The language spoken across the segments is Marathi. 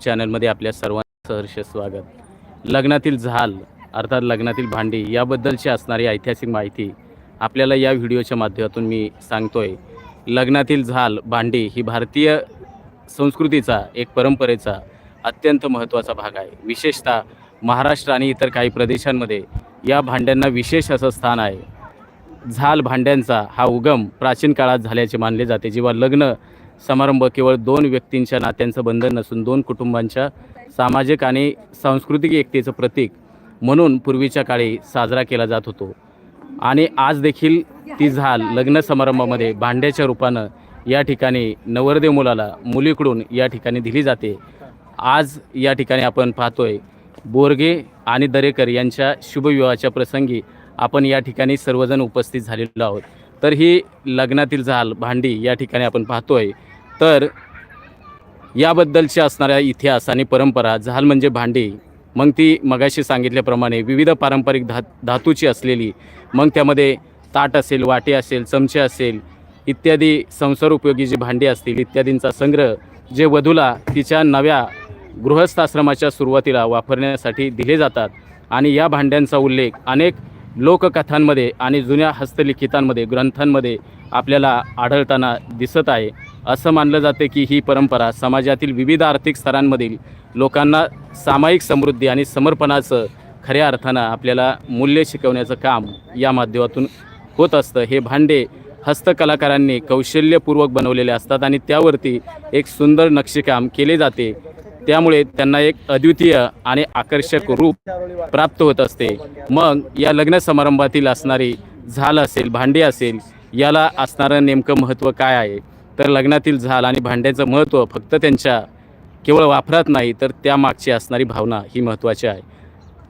चॅनलमध्ये आपल्या सर्वांचं सहर्ष स्वागत. लग्नातील झाल अर्थात लग्नातील भांडी याबद्दलची असणारी ऐतिहासिक माहिती आपल्याला या व्हिडिओच्या माध्यमातून मी सांगतोय. लग्नातील झाल भांडी ही भारतीय संस्कृतीचा एक परंपरेचा अत्यंत महत्त्वाचा भाग आहे. विशेषतः महाराष्ट्र आणि इतर काही प्रदेशांमध्ये या भांड्यांना विशेष असं स्थान आहे. झाल भांड्यांचा हा उगम प्राचीन काळात झाल्याचे मानले जाते जेव्हा लग्न समारंभ केवळ दोन व्यक्तींच्या नात्यांचं बंधन नसून दोन कुटुंबांच्या सामाजिक आणि सांस्कृतिक एकतेचं प्रतीक म्हणून पूर्वीच्या काळी साजरा केला जात होतो. आणि आज देखील ती झाल लग्न समारंभामध्ये भांड्याच्या रूपानं या ठिकाणी नवरदेव मुलाला मुलीकडून या ठिकाणी दिली जाते. आज या ठिकाणी आपण पाहतोय बोरगे आणि दरेकर यांच्या शुभविवाहाच्या प्रसंगी आपण या ठिकाणी सर्वजण उपस्थित झालेलो आहोत. तर ही लग्नातील झाल भांडी या ठिकाणी आपण पाहतोय. तर याबद्दलची असणाऱ्या इतिहास आणि परंपरा झाल म्हणजे भांडी मग ती मगाशी सांगितल्याप्रमाणे विविध पारंपरिक धा धातूची असलेली मग त्यामध्ये ताट असेल वाटे असेल चमचे असेल इत्यादी संसार उपयोगी जी भांडी असतील इत्यादींचा संग्रह जे वधूला तिच्या नव्या गृहस्थाश्रमाच्या सुरुवातीला वापरण्यासाठी दिले जातात. आणि या भांड्यांचा उल्लेख अनेक लोककथांमध्ये आणि जुन्या हस्तलिखितांमध्ये ग्रंथांमध्ये आपल्याला आढळताना दिसत आहे. असं मानलं जाते की ही परंपरा समाजातील विविध आर्थिक स्तरांमधील लोकांना सामायिक समृद्धी आणि समर्पणाचं खऱ्या अर्थानं आपल्याला मूल्य शिकवण्याचं काम या माध्यमातून होत असतं. हे भांडे हस्तकलाकारांनी कौशल्यपूर्वक बनवलेले असतात आणि त्यावरती एक सुंदर नक्षीकाम केले जाते. त्यामुळे त्यांना एक अद्वितीय आणि आकर्षक रूप प्राप्त होत असते. मग या लग्न समारंभातील असणारी झाल असेल भांडी असेल याला असणारं नेमकं महत्त्व काय आहे? तर लग्नातील झाल आणि भांड्याचं महत्त्व फक्त त्यांच्या केवळ वापरात नाही तर त्यामागची असणारी भावना ही महत्त्वाची आहे.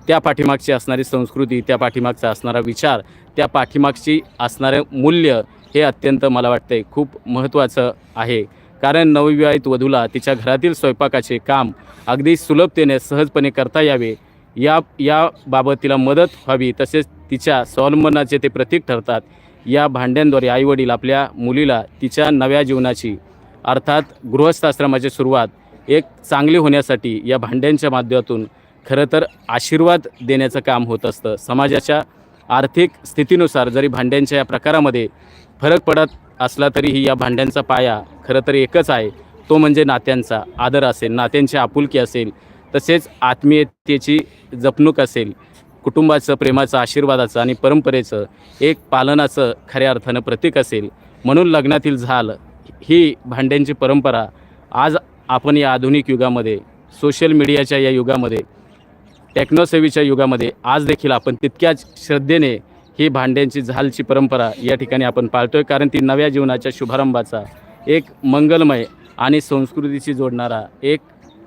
त्या पाठीमागची असणारी संस्कृती त्या पाठीमागचा असणारा विचार त्या पाठीमागची असणारं मूल्य हे अत्यंत मला वाटते खूप महत्त्वाचं आहे. कारण नवविवाहित वधूला तिच्या घरातील स्वयंपाकाचे काम अगदी सुलभतेने सहजपणे करता यावे. या याबाबत तिला मदत व्हावी तसेच तिच्या स्वावलंबनाचे ते प्रतीक ठरतात. या भांड्यांद्वारे आईवडील आपल्या मुलीला तिच्या नव्या जीवनाची अर्थात गृहस्थाश्रमाची सुरुवात एक चांगली होण्यासाठी या भांड्यांच्या माध्यमातून खरं तर आशीर्वाद देण्याचं काम होत असतं. समाजाच्या आर्थिक स्थितीनुसार जरी भांड्यांच्या या प्रकारामध्ये फरक पडत असला तरीही या भांड्यांचा पाया खरं तर एकच आहे. तो म्हणजे नात्यांचा आदर असेल नात्यांची आपुलकी असेल तसेच आत्मीयतेची जपणूक असेल. कुटुंबाचं प्रेमाचं आशीर्वादाचं आणि परंपरेचं एक पालनाचं खऱ्या अर्थानं प्रतीक असेल. म्हणून लग्नातील झाल ही भांड्यांची परंपरा आज आपण या आधुनिक युगामध्ये सोशल मीडियाच्या या युगामध्ये टेक्नोसेवीच्या युगामध्ये आज देखील आपण तितक्याच श्रद्धेने ही भांड्यांची झालची परंपरा या ठिकाणी आपण पाळतोय. कारण ती नव्या जीवनाच्या शुभारंभाचा एक मंगलमय आणि संस्कृतीशी जोडणारा एक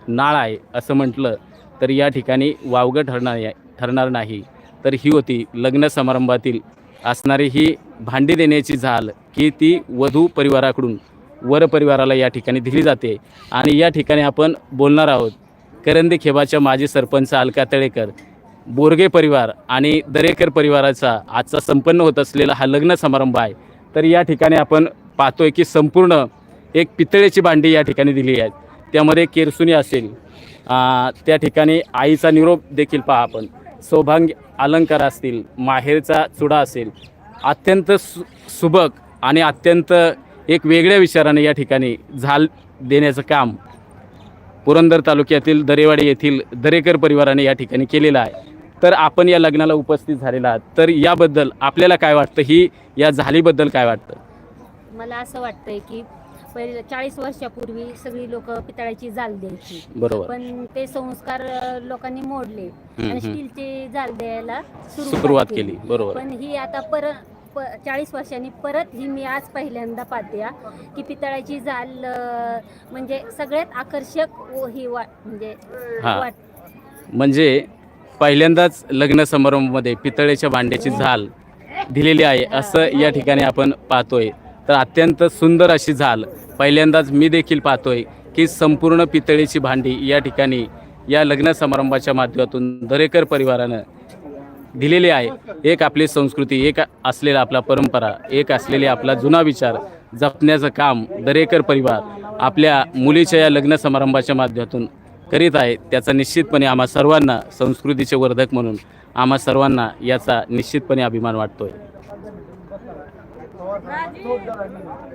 नाळ आहे असं म्हटलं तर या ठिकाणी वावगं ठरणार आहे ठरणार नाही. तर ही होती लग्न समारंभातील असणारी ही भांडी देण्याची झाल की ती वधू परिवाराकडून वर परिवाराला या ठिकाणी दिली जाते. आणि या ठिकाणी आपण बोलणार आहोत करंदी खेबाच्या माजी सरपंच अलका तळेकर. बोरगे परिवार आणि दरेकर परिवाराचा आजचा संपन्न होत असलेला हा लग्न समारंभ आहे. तर या ठिकाणी आपण पाहतोय की संपूर्ण एक पितळेची भांडी या ठिकाणी दिली आहेत. त्यामध्ये केरसुनी असेल त्या ठिकाणी आईचा निरोप देखील पहा आपण. सौभाग्य अलंकार असतील माहेरचा चुडा असेल अत्यंत सु सुबक आणि अत्यंत एक वेगळ्या विचाराने या ठिकाणी झाल देण्याचं काम पुरंदर तालुक्यातील दरेवाडी येथील दरेकर परिवाराने या ठिकाणी केलेलं आहे. तर आपण या लग्नाला उपस्थित झालेला आहात. तर याबद्दल आपल्याला काय वाटतं? ही या झालीबद्दल काय वाटतं? मला असं वाटतंय की पहिले चाळीस वर्षापूर्वी सगळी लोक पितळाची जाल द्यायची. बरोबर. पण ते संस्कार अ, लोकांनी मोडले. हम्म, आणि. स्टीलची जाल द्यायला सुरुवात केली. बरोबर. पण ही आता परत चाळीस वर्षांनी परत ही मी आज पहिल्यांदा पाहते हा, की पितळाची जाल अ, म्हणजे सगळ्यात आकर्षक व ही वा म्हणजे हा. वाट. म्हणजे पहिल्यांदाच लग्न समारंभामध्ये पितळेच्या भांड्याची झाल दिलेली आहे असं या ठिकाणी आपण पाहतोय. तर अत्यंत सुंदर अशी झाल. पहिल्यांदाच मी देखील पाहतोय की संपूर्ण पितळेची भांडी या ठिकाणी या लग्न समारंभाच्या माध्यमातून दरेकर परिवारानं दिलेली आहे. एक आपली संस्कृती एक असलेला आपला परंपरा एक असलेले आपला जुना विचार जपण्याचं काम दरेकर परिवार आपल्या मुलीच्या या लग्न समारंभाच्या माध्यमातून करीत आहे. त्याचा निश्चितपणे आम्हा सर्वांना संस्कृतीचे वर्धक म्हणून आम्हा सर्वांना याचा निश्चितपणे अभिमान वाटतोय. Nói!